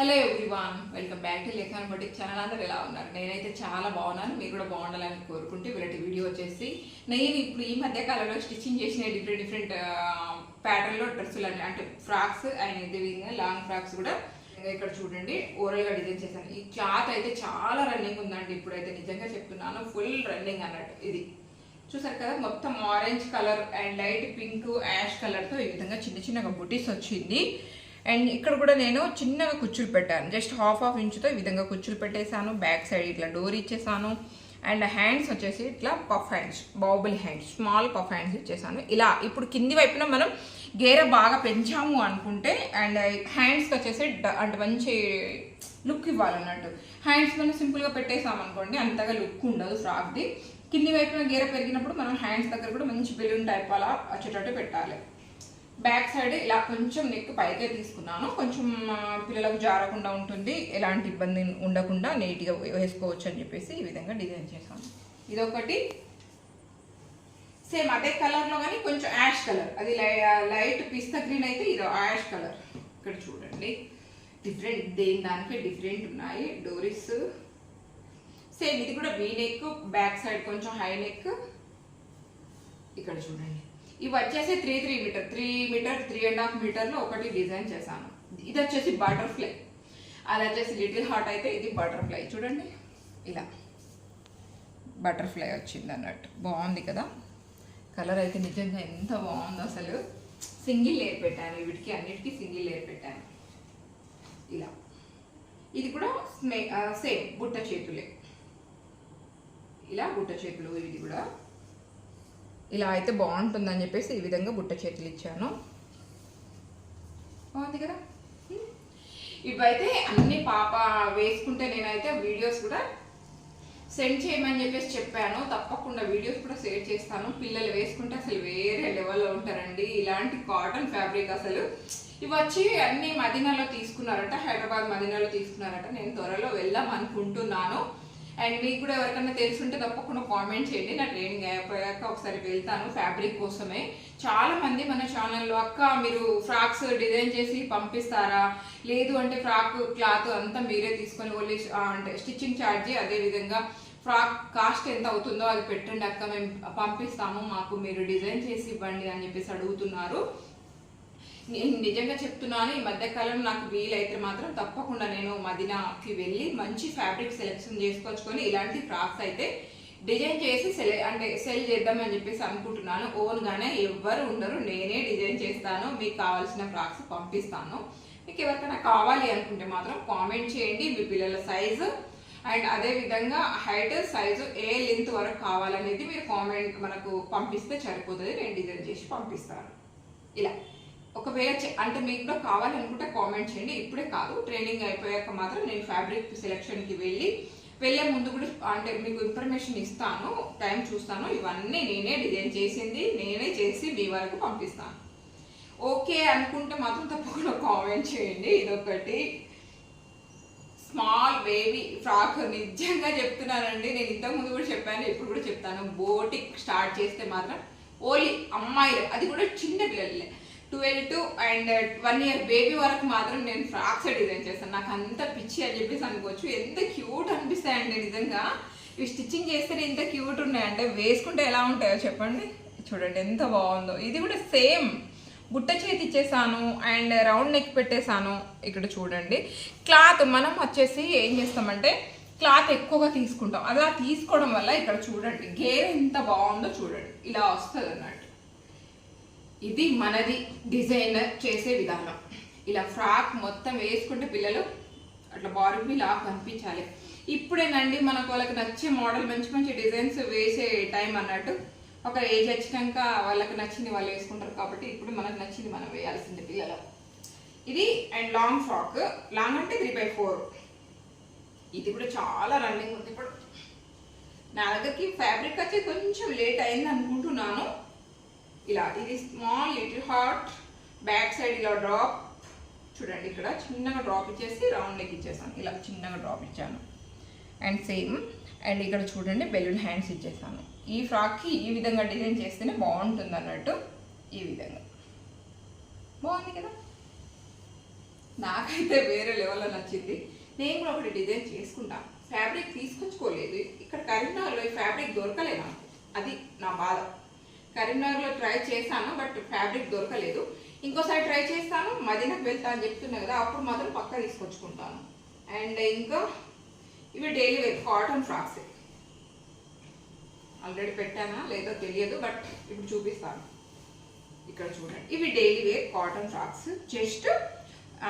Hello everyone welcome back to Lekhan boutique channel అందరూ ఎలా ఉన్నారు? నేనైతే చాలా బాగున్నాను. మీరు కూడా బాగుండాలని కోరుకుంటే వీళ్ళ వీడియో వచ్చేసి నేను ఇప్పుడు ఈ మధ్య కాలంలో స్టిచ్చింగ్ చేసిన డిఫరెంట్ డిఫరెంట్ ప్యాటర్న్లో డ్రెస్సులు అన్ని అంటే ఫ్రాక్స్ అండ్ ఇదే విధంగా లాంగ్ ఫ్రాక్స్ కూడా ఇక్కడ చూడండి. ఓరల్గా డిజైన్ చేశాను. ఈ క్లాత్ అయితే చాలా రన్నింగ్ ఉందండి. ఇప్పుడైతే నిజంగా చెప్తున్నాను ఫుల్ రన్నింగ్ అన్నట్టు ఇది. చూసారు కదా మొత్తం orange colour and light pink ash కలర్తో ఈ విధంగా చిన్న చిన్నగా బుటీస్ వచ్చింది. అండ్ ఇక్కడ కూడా నేను చిన్నగా కుచ్చులు పెట్టాను. జస్ట్ హాఫ్ హాఫ్ ఇంచుతో ఈ విధంగా కుచ్చులు పెట్టేశాను. బ్యాక్ సైడ్ ఇట్లా డోర్ ఇచ్చేసాను. అండ్ హ్యాండ్స్ వచ్చేసి ఇట్లా puff hands bubble hands small puff hands ఇచ్చేసాను. ఇలా ఇప్పుడు కింది వైపున మనం గేర బాగా పెంచాము అనుకుంటే అండ్ హ్యాండ్స్కి వచ్చేసి డ- అంటే మంచి లుక్ ఇవ్వాలన్నట్టు. హ్యాండ్స్ మనం సింపుల్గా పెట్టేసాం అనుకోండి అంతగా లుక్ ఉండదు ఫ్రాక్ది. కింది వైపున గేర పెరిగినప్పుడు మనం హ్యాండ్స్ దగ్గర కూడా మంచి బెలూన్ టైప్ అలా వచ్చేటట్టు పెట్టాలి. బ్యాక్ సైడ్ ఇలా కొంచెం నెక్ పైకే తీసుకున్నాను. కొంచెం పిల్లలకు జారకుండా ఉంటుంది. ఎలాంటి ఇబ్బంది ఉండకుండా నీట్గా వేసుకోవచ్చు అని చెప్పేసి ఈ విధంగా డిజైన్ చేశాను. ఇదొకటి. సేమ్ అదే కలర్లో కానీ కొంచెం యాష్ కలర్. అది లై- లైట్ పిస్తా గ్రీన్ అయితే ఇది యాష్ కలర్. ఇక్కడ చూడండి. డిఫరెంట్ దేని దానికి డిఫరెంట్ ఉన్నాయి. డోరీస్. సేమ్ ఇది కూడా వీ నెక్ బ్యాక్ సైడ్ కొంచెం హై నెక్ ఇక్కడ చూడండి. ఇవి వచ్చేసి three three metre three metre three and half మీటర్లో ఒకటి డిజైన్ చేశాను. ఇది వచ్చేసి బటర్ఫ్లై అది వచ్చేసి లిటిల్ హార్ట్ అయితే ఇది బటర్ఫ్లై చూడండి. ఇలా. బటర్ఫ్లై వచ్చింది అన్నట్టు. బాగుంది కదా? కలర్ అయితే నిజంగా ఎంత బాగుందో అసలు. సింగిల్ లేయర్ పెట్టాను. వీటికి అన్నిటికీ సింగిల్ లేయర్ పెట్టాను. ఇలా. ఇది కూడా సేమ్ uh, బుట్ట చేతులే. ఇలా బుట్ట చేతులు ఇది కూడా. ఇలా అయితే బాగుంటుందని చెప్పేసి ఈ విధంగా బుట్ట చేతులు ఇచ్చాను. బాగుంది కదా? ఇవైతే అన్ని పాప వేసుకుంటే నేనైతే వీడియోస్ కూడా సెండ్ చేయమని చెప్పేసి చెప్పాను. తప్పకుండా వీడియోస్ కూడా షేర్ చేస్తాను. పిల్లలు వేసుకుంటే అసలు వేరే లెవెల్లో ఉంటారండి. ఇలాంటి కాటన్ ఫ్యాబ్రిక్ అసలు ఇవి వచ్చి అన్ని మదీనాలో తీసుకున్నారట హైదరాబాద్ మదీనాలో తీసుకున్నారట. నేను త్వరలో వెళ్దాం అనుకుంటున్నాను. అండ్ మీకు కూడా ఎవరికైనా తెలుసుంటే తప్పకుండా కామెంట్ చేయండి. నా ట్రైనింగ్ అయిపోయాక ఒకసారి వెళ్తాను ఫ్యాబ్రిక్ కోసమే. చాలా మంది మన ఛానల్లో అక్క మీరు ఫ్రాక్స్ డిజైన్ చేసి పంపిస్తారా? లేదు అంటే ఫ్రాక్ క్లాత్ అంతా మీరే తీసుకొని ఓన్లీ అంటే స్టిచ్చింగ్ ఛార్జీ అదే విధంగా ఫ్రాక్ కాస్ట్ ఎంత అవుతుందో అది పెట్టండి అక్క మేము పంపిస్తాము మాకు మీరు డిజైన్ చేసి ఇవ్వండి అని చెప్పేసి అడుగుతున్నారు. నేను నిజంగా చెప్తున్నాను ఈ మధ్య కాలంలో నాకు వీలైతే మాత్రం తప్పకుండా నేను మదీనాకి వెళ్ళి మంచి ఫ్యాబ్రిక్ సెలెక్షన్ చేసుకొచ్చుకొని ఇలాంటి ఫ్రాక్స్ అయితే డిజైన్ చేసి సెలె అంటే సెల్ చేద్దామని చెప్పేసి అనుకుంటున్నాను. ఓన్గానే ఎవ్వరు ఉండరు నేనే డిజైన్ చేస్తాను మీకు కావాల్సిన ఫ్రాక్స్ పంపిస్తాను. మీకు ఎవరికైనా కావాలి అనుకుంటే మాత్రం కామెంట్ చేయండి మీ పిల్లల సైజు అండ్ అదే విధంగా హైట్ సైజు ఏ లెంత్ వరకు కావాలనేది మీరు కామెంట్ మనకు పంపిస్తే సరిపోతుంది నేను డిజైన్ చేసి పంపిస్తాను. ఇలా. ఒకవేళ అంటే మీకు కూడా కావాలనుకుంటే కామెంట్ చేయండి. ఇప్పుడే కాదు ట్రైనింగ్ అయిపోయాక మాత్రం నేను ఫ్యాబ్రిక్ సెలెక్షన్కి వెళ్ళి వెళ్ళే ముందు కూడా అంటే మీకు ఇన్ఫర్మేషన్ ఇస్తాను టైం చూస్తాను. ఇవన్నీ నేనే డిజైన్ చేసింది నేనే చేసి మీ వరకు పంపిస్తాను. ఓకే అనుకుంటే మాత్రం తప్పకుండా కామెంట్ చేయండి. ఇదొకటి. స్మాల్ బేబీ ఫ్రాక్ నిజంగా చెప్తున్నానండి. నేను ఇంతకు ముందు కూడా చెప్పాను ఇప్పుడు కూడా చెప్తాను. బోటిక్ స్టార్ట్ చేస్తే మాత్రం ఓలీ అమ్మాయిలు అది కూడా చిన్న పిల్లలే. Twelve to and one year baby వరకు మాత్రం నేను ఫ్రాక్స్ డిజైన్ చేస్తాను. నాకు అంత పిచ్చి అని చెప్పేసి అనుకోవచ్చు. ఎంత క్యూట్ అనిపిస్తాయండి నిజంగా. ఇవి స్టిచ్చింగ్ చేస్తే ఎంత క్యూట్ ఉన్నాయంటే వేసుకుంటే ఎలా ఉంటాయో చెప్పండి. చూడండి ఎంత బాగుందో. ఇది కూడా సేమ్. బుట్ట చేతి ఇచ్చేసాను అండ్ రౌండ్ నెక్ పెట్టేశాను ఇక్కడ చూడండి. క్లాత్ మనం వచ్చేసి ఏం చేస్తామంటే క్లాత్ ఎక్కువగా తీసుకుంటాం. అలా తీసుకోవడం వల్ల ఇక్కడ చూడండి గేర్ ఎంత బాగుందో చూడండి. ఇలా వస్తుంది అన్నట్టు ఇది మనది డిజైన్ చేసే విధానం. ఇలా ఫ్రాక్ మొత్తం వేసుకుంటే పిల్లలు అట్లా బారుబి లాగా కనిపించాలి. ఇప్పుడేనండి మనకు వాళ్ళకి నచ్చే మోడల్ మంచి మంచి డిజైన్స్ వేసే టైం అన్నట్టు ఒక ఏజ్ వచ్చినాక వాళ్ళకి నచ్చింది వాళ్ళు వేసుకుంటారు కాబట్టి ఇప్పుడు మనకు నచ్చింది మనం వేయాల్సింది పిల్లలు. ఇది అండ్ లాంగ్ ఫ్రాక్. లాంగ్ అంటే త్రీ బై ఫోర్. ఇది కూడా చాలా రన్నింగ్ ఉంది. ఇప్పుడు నా దగ్గరికి ఫ్యాబ్రిక్ వచ్చి కొంచెం లేట్ అయింది అనుకుంటున్నాను. ఇలా ఇది small little heart back side ఇలా డ్రాప్ చూడండి ఇక్కడ చిన్నగా డ్రాప్ ఇచ్చేసి రౌండ్ లెగ్ ఇచ్చేసాను. ఇలా చిన్నగా డ్రాప్ ఇచ్చాను. అండ్ సేమ్ అండ్ ఇక్కడ చూడండి బెలూన్ హ్యాండ్స్ ఇచ్చేసాను. ఈ ఫ్రాక్కి ఈ విధంగా డిజైన్ చేస్తేనే బాగుంటుంది అన్నట్టు ఈ విధంగా. బాగుంది కదా? నాకైతే వేరే లెవెల్లో నచ్చింది. నేను కూడా ఒకటి డిజైన్ చేసుకుంటా. ఫ్యాబ్రిక్ తీసుకొచ్చుకోలేదు. ఇక్కడ కరీంనగర్లో ఈ ఫ్యాబ్రిక్ దొరకలేదు నాకు. అది నా బాధ. కరీంనగర్లో ట్రై చేశాను బట్ ఫ్యాబ్రిక్ దొరకలేదు. ఇంకోసారి ట్రై చేస్తాను మదీనాకు వెళ్తా అని చెప్తున్నా కదా అప్పుడు మాత్రం పక్క తీసుకొచ్చుకుంటాను. అండ్ ఇంకా ఇవి daily wear cotton frocks. Already పెట్టానా లేదో తెలియదు బట్ ఇప్పుడు చూపిస్తాను. ఇక్కడ చూడండి. ఇవి daily wear cotton frocks. Just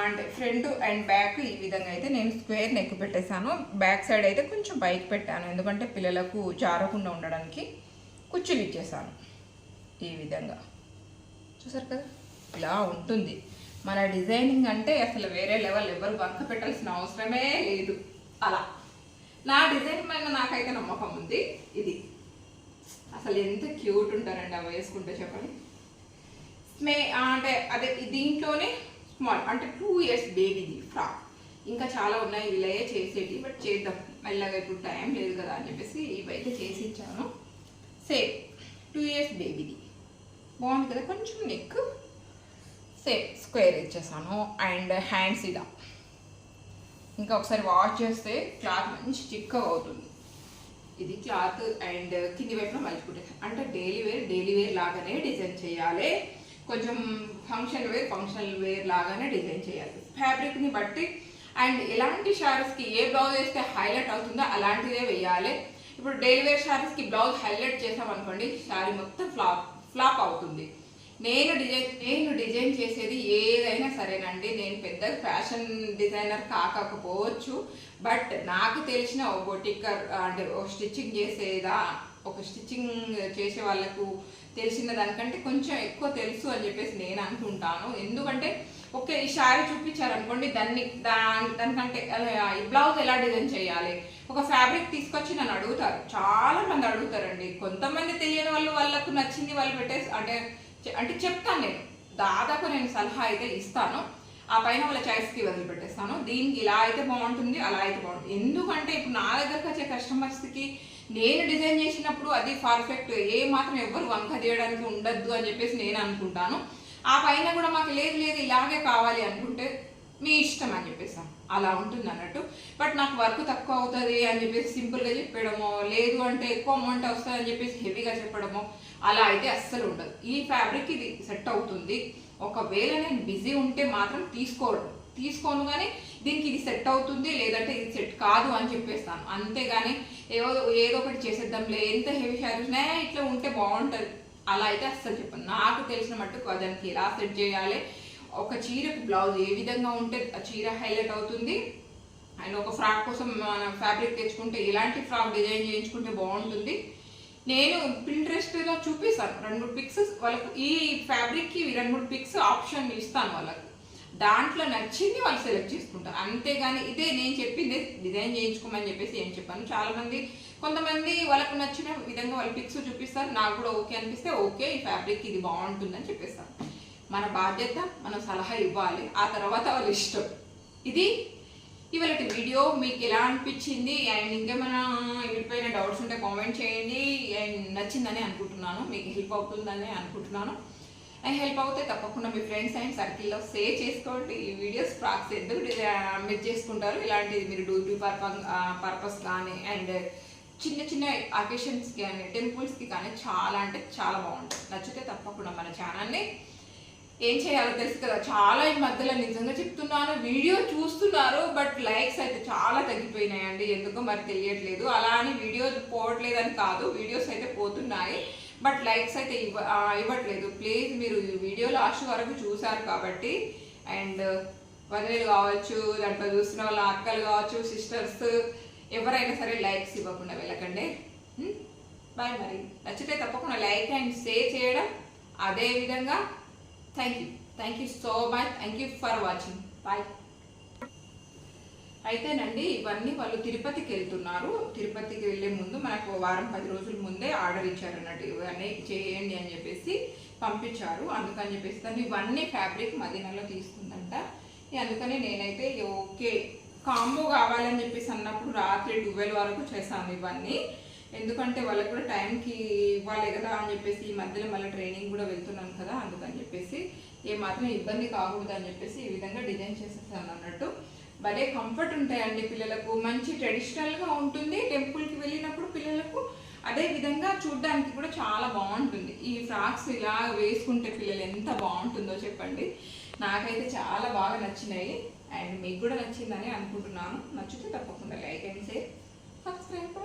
and front and back ఈ విధంగా అయితే నేను స్క్వేర్ నెక్ పెట్టేశాను. బ్యాక్ సైడ్ అయితే కొంచెం బైక్ పెట్టాను ఎందుకంటే పిల్లలకు జారకుండా ఉండడానికి కుచ్చులు ఇచ్చేసాను ఈ విధంగా. చూసారు కదా? ఇలా ఉంటుంది. మన డిజైనింగ్ అంటే అసలు వేరే లెవెల్. ఎవరు వంక పెట్టాల్సిన అవసరమే లేదు. అలా. నా డిజైన్ పైన నాకైతే నమ్మకం ఉంది. ఇది. అసలు ఎంత క్యూట్ ఉంటారండి అవి వేసుకుంటే చెప్పండి. స్మే అంటే అదే దీంట్లోనే స్మాల్ అంటే టూ ఇయర్స్ బేబీది ఫ్రాక్. ఇంకా చాలా ఉన్నాయి. వీళ్ళయే చేసేటి బట్ చేద్దాం. మెల్లగా ఇప్పుడు టైం లేదు కదా అని చెప్పేసి ఇవైతే చేసి ఇచ్చాను. సేమ్ టూ ఇయర్స్ బేబీది. బాగుంది కదా కొంచెం నెక్ సేమ్ స్క్వేర్ ఇచ్చేసాను. అండ్ హ్యాండ్స్ ఇలా. ఇంకా ఒకసారి వాష్ చేస్తే క్లాత్ మంచి చిక్కగా అవుతుంది. ఇది క్లాత్ అండ్ కింది వైపున మలుచుకుంటే అంటే డైలీ వేర్ డైలీ వేర్ లాగానే డిజైన్ చేయాలి. కొంచెం ఫంక్షన్ వేర్ ఫంక్షన్ వేర్ లాగానే డిజైన్ చేయాలి. ఫ్యాబ్రిక్ని బట్టి అండ్ ఎలాంటి షారీస్కి ఏ బ్లౌజ్ వేస్తే హైలైట్ అవుతుందో అలాంటిదే వేయాలి. ఇప్పుడు డైలీ వేర్ షారీస్కి బ్లౌజ్ హైలైట్ చేసామనుకోండి శారీ మొత్తం ఫ్లాప్ ఫ్లాప్ అవుతుంది. నేను డిజైన్ నేను డిజైన్ చేసేది ఏదైనా సరేనండి. నేను పెద్ద ఫ్యాషన్ డిజైనర్ కాకపోవచ్చు. బట్ నాకు తెలిసిన ఒక బొటిక్కర్ అంటే ఒక స్టిచ్చింగ్ చేసేదా ఒక స్టిచ్చింగ్ చేసే వాళ్ళకు తెలిసిన దానికంటే కొంచెం ఎక్కువ తెలుసు అని చెప్పేసి నేను అనుకుంటాను. ఎందుకంటే ఓకే ఈ శారీ చూపించారనుకోండి దాన్ని దాని దానికంటే ఈ బ్లౌజ్ ఎలా డిజైన్ చేయాలి? ఒక ఫ్యాబ్రిక్ తీసుకొచ్చి నన్ను అడుగుతారు. చాలా మంది అడుగుతారండి. కొంతమంది తెలియని వాళ్ళు వాళ్ళకు నచ్చింది వాళ్ళు పెట్టేసి అంటే చె- అంటే చెప్తాను నేను. దాదాపు నేను సలహా అయితే ఇస్తాను. ఆ పైన వాళ్ళ చాయిస్కి వదిలిపెట్టేస్తాను. దీనికి ఇలా అయితే బాగుంటుంది అలా అయితే బాగుంటుంది. ఎందుకంటే ఇప్పుడు నా దగ్గరకు వచ్చే కస్టమర్స్కి నేను డిజైన్ చేసినప్పుడు అది పర్ఫెక్ట్ ఏ మాత్రం ఎవ్వరు వంక తీయడానికి ఉండద్దు అని చెప్పేసి నేను అనుకుంటాను. ఆ పైన కూడా మాకు లేదు లేదు ఇలాగే కావాలి అనుకుంటే మీ ఇష్టం అని చెప్పేసాం అలా ఉంటుంది అన్నట్టు. బట్ నాకు వర్క్ తక్కువ అవుతుంది అని చెప్పేసి సింపుల్గా చెప్పడమో లేదు అంటే ఎక్కువ అమౌంట్ వస్తుంది అని చెప్పేసి హెవీగా చెప్పడమో అలా అయితే అస్సలు ఉండదు. ఈ ఫ్యాబ్రిక్ ఇది సెట్ అవుతుంది. ఒకవేళ నేను బిజీ ఉంటే మాత్రం తీసుకోవడం తీసుకోను కానీ దీనికి ఇది సెట్ అవుతుంది లేదంటే ఇది సెట్ కాదు అని చెప్పేస్తాను. అంతేగాని ఏదో ఏదో ఒకటి చేసేద్దాంలే ఎంత హెవీ శారీస్ ఇట్లా ఉంటే బాగుంటుంది. అలా అయితే అస్సలు చెప్పను. నాకు తెలిసిన మట్టుకు దానికి ఎలా సెట్ చేయాలి ఒక చీరకు బ్లౌజ్ ఏ విధంగా ఉంటే ఆ చీర హైలైట్ అవుతుంది. అండ్ ఒక ఫ్రాక్ కోసం ఫ్యాబ్రిక్ తెచ్చుకుంటే ఎలాంటి ఫ్రాక్ డిజైన్ చేయించుకుంటే బాగుంటుంది. నేను పింట్రెస్ట్లో చూపిస్తాను. రెండు మూడు పిక్స్ వాళ్ళకు ఈ ఫ్యాబ్రిక్కి రెండు మూడు పిక్స్ ఆప్షన్ ఇస్తాను వాళ్ళకి. దాంట్లో నచ్చింది వాళ్ళు సెలెక్ట్ చేసుకుంటారు. అంతేగాని ఇదే నేను చెప్పింది డిజైన్ చేయించుకోమని చెప్పేసి ఏం చెప్పాను. చాలామంది కొంతమంది వాళ్ళకు నచ్చిన విధంగా వాళ్ళ పిక్స్ చూపిస్తారు. నాకు కూడా ఓకే అనిపిస్తే ఓకే ఈ ఫ్యాబ్రిక్ ఇది బాగుంటుందని చెప్పేస్తాను. మన బాధ్యత మనం సలహా ఇవ్వాలి. ఆ తర్వాత వాళ్ళ ఇష్టం. ఇది ఇవాళ వీడియో. మీకు ఎలా అనిపించింది? అండ్ ఇంకేమైనా వీటిపైన డౌట్స్ ఉంటే కామెంట్ చేయండి. అండ్ నచ్చిందని అనుకుంటున్నాను. మీకు హెల్ప్ అవుతుందని అనుకుంటున్నాను. అండ్ హెల్ప్ అవుతే తప్పకుండా మీ ఫ్రెండ్స్ అండ్ సర్కిల్లో షేర్ చేసుకోండి. ఈ వీడియోస్ ప్రాక్స్ ఎందుకు మీరు చేసుకుంటారు? ఇలాంటిది మీరు డ్యూటీ పర్పస్ పర్పస్ కానీ అండ్ చిన్న చిన్న అకేషన్స్కి కానీ టెంపుల్స్కి కానీ చాలా అంటే చాలా బాగుంటుంది నచ్చితే తప్పకుండా మన ఛానల్ని ఏం చేయాలో తెలుసు కదా. చాలా ఈ మధ్యలో నిజంగా చెప్తున్నాను వీడియో చూస్తున్నారు బట్ లైక్స్ అయితే చాలా తగ్గిపోయినాయండి. ఎందుకో మరి తెలియట్లేదు. అలా అని వీడియో పోవట్లేదని కాదు వీడియోస్ అయితే పోతున్నాయి బట్ లైక్స్ అయితే ఇవ్వ ఇవ్వట్లేదు. ప్లీజ్ మీరు ఈ వీడియో లాస్ట్ వరకు చూశారు కాబట్టి అండ్ వదిలేలు కావచ్చు దాంట్లో చూసిన వాళ్ళ అక్కలు కావచ్చు సిస్టర్స్ ఎవరైనా సరే లైక్స్ ఇవ్వకుండా వెళ్ళకండి. బాయ్ మరి. నచ్చితే తప్పకుండా లైక్ అండ్ షేర్ చేయడం అదే విధంగా thank you thank you so much thank you for watching bye అయితేనండి ఇవన్నీ వాళ్ళు తిరుపతికి వెళ్తున్నారు. తిరుపతికి వెళ్ళే ముందు మనకు వారం పది రోజుల ముందే ఆర్డర్ ఇచ్చారు అన్నట్టు. ఇవన్నీ చేయండి అని చెప్పేసి పంపించారు. అందుకని చెప్పేసి దాన్ని ఇవన్నీ ఫ్యాబ్రిక్ మదీనాలో తీసుకుందంట. అందుకని నేనైతే ఓకే. కాంబో కావాలని చెప్పేసి అన్నప్పుడు రాత్రి ట్వెల్వ్ వరకు చేశాను ఇవన్నీ. ఎందుకంటే వాళ్ళకి కూడా టైంకి ఇవ్వాలి కదా అని చెప్పేసి ఈ మధ్యలో మళ్ళీ ట్రైనింగ్ కూడా వెళ్తున్నాను కదా అందుకని చెప్పేసి ఏమాత్రం ఇబ్బంది కాకూడదు అని చెప్పేసి ఈ విధంగా డిజైన్ చేసేసాను అన్నట్టు. భలే కంఫర్ట్ ఉంటాయండి పిల్లలకు. మంచి ట్రెడిషనల్గా ఉంటుంది. టెంపుల్కి వెళ్ళినప్పుడు పిల్లలకు అదే విధంగా చూడడానికి కూడా చాలా బాగుంటుంది. ఈ ఫ్రాక్స్ ఇలా వేసుకుంటే పిల్లలు ఎంత బాగుంటుందో చెప్పండి. నాకైతే చాలా బాగా నచ్చినాయి. అండ్ మీకు కూడా నచ్చిందని అనుకుంటున్నాను. నచ్చితే తప్పకుండా లైక్ అండ్ షేర్. సబ్స్క్రైబ్.